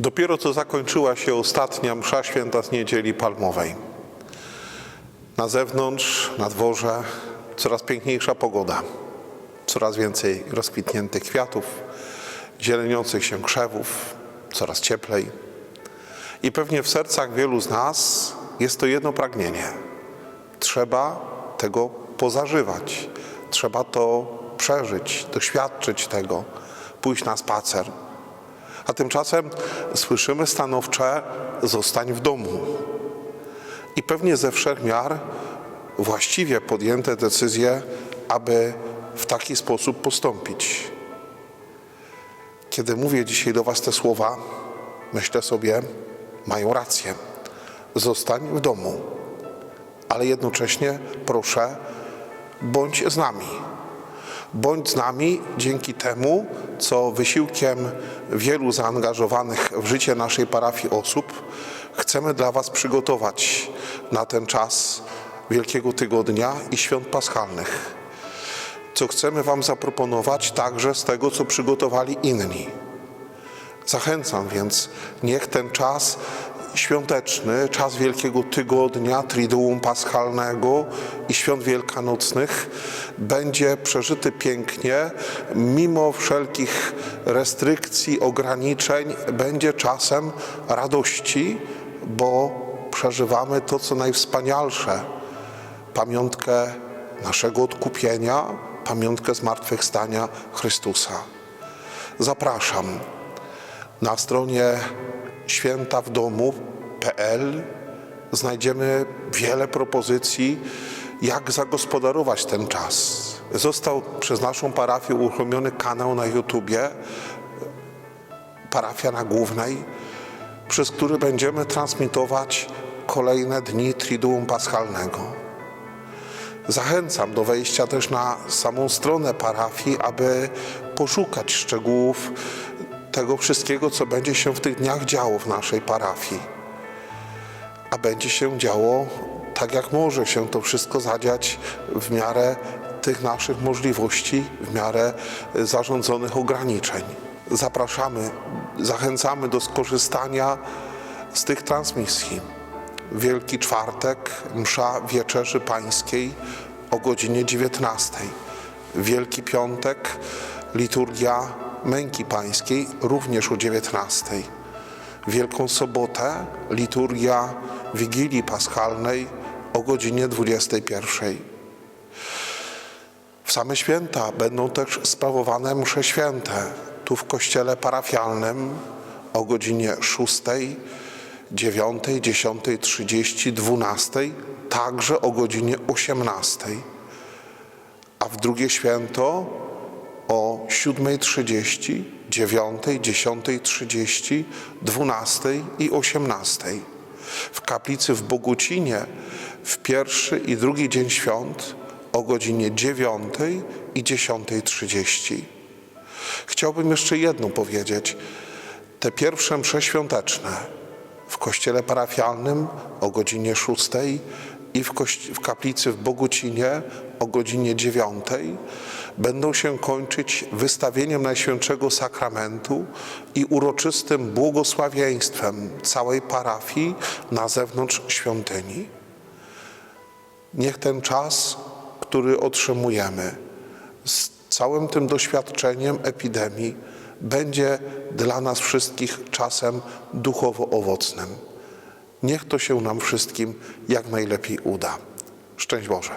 Dopiero co zakończyła się ostatnia msza święta z niedzieli palmowej. Na zewnątrz, na dworze coraz piękniejsza pogoda. Coraz więcej rozkwitniętych kwiatów, zieleniących się krzewów, coraz cieplej. I pewnie w sercach wielu z nas jest to jedno pragnienie. Trzeba tego pozażywać. Trzeba to przeżyć, doświadczyć tego, pójść na spacer. A tymczasem słyszymy stanowcze: zostań w domu. I pewnie ze wszech miar właściwie podjęte decyzje, aby w taki sposób postąpić. Kiedy mówię dzisiaj do Was te słowa, myślę sobie, mają rację. Zostań w domu, ale jednocześnie proszę, bądź z nami. Bądź z nami dzięki temu, co wysiłkiem wielu zaangażowanych w życie naszej parafii osób chcemy dla Was przygotować na ten czas Wielkiego Tygodnia i Świąt Paschalnych. Co chcemy Wam zaproponować także z tego, co przygotowali inni. Zachęcam więc, niech ten czas świąteczny, czas Wielkiego Tygodnia, Triduum Paschalnego i Świąt Wielkanocnych będzie przeżyty pięknie, mimo wszelkich restrykcji, ograniczeń, będzie czasem radości, bo przeżywamy to, co najwspanialsze. Pamiątkę naszego odkupienia, pamiątkę zmartwychwstania Chrystusa. Zapraszam na stronie świętawdomu.pl znajdziemy wiele propozycji, jak zagospodarować ten czas. Został przez naszą parafię uruchomiony kanał na YouTubie, parafia na głównej, przez który będziemy transmitować kolejne dni Triduum Paschalnego. Zachęcam do wejścia też na samą stronę parafii, aby poszukać szczegółów tego wszystkiego, co będzie się w tych dniach działo w naszej parafii. A będzie się działo tak, jak może się to wszystko zadziać w miarę tych naszych możliwości, w miarę zarządzonych ograniczeń. Zapraszamy, zachęcamy do skorzystania z tych transmisji. Wielki Czwartek, msza Wieczerzy Pańskiej o godzinie 19. Wielki Piątek, liturgia Męki Pańskiej również o 19. Wielką Sobotę, liturgia Wigilii Paschalnej o godzinie 21. W same święta będą też sprawowane msze święte tu w kościele parafialnym o godzinie 6, 9, 10.30, 12, także o godzinie 18. A w drugie święto o 7.30, 9, 10.30, 12 i 18. W kaplicy w Bogucinie w pierwszy i drugi dzień świąt o godzinie 9 i 10.30. Chciałbym jeszcze jedno powiedzieć. Te pierwsze msze świąteczne w kościele parafialnym o godzinie 6 i w, w kaplicy w Bogucinie o godzinie 9 będą się kończyć wystawieniem Najświętszego Sakramentu i uroczystym błogosławieństwem całej parafii na zewnątrz świątyni. Niech ten czas, który otrzymujemy z całym tym doświadczeniem epidemii, będzie dla nas wszystkich czasem duchowo owocnym. Niech to się nam wszystkim jak najlepiej uda. Szczęść Boże.